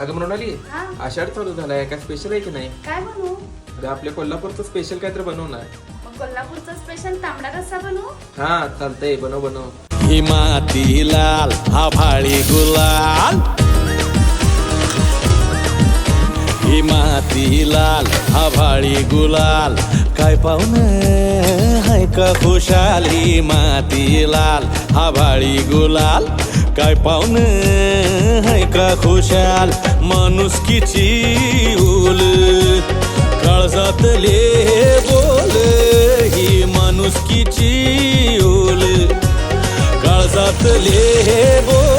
अगं मृणाली हा? आषाढ चालू झालाय काय स्पेशल आहे की नाही? काय बनवू? अगं आपल्या कोल्हापूरचं स्पेशल काहीतरी बनवणार. मग कोल्हापूरचा स्पेशल तांबडा रस्सा बनवू? हा चालतंय. बनव बनव. ही माती लाल हा भाळी गुलाल. ही माती लाल हा भाळी गुलाल. काय पाहुण हाय का खुशाल? ही माती लाल हा भाळी गुलाल. काय पाहुण हाय का खुशाल माणुसकीची उल काळजातले बोल ही माणुसकीची ओल काळजातले बोल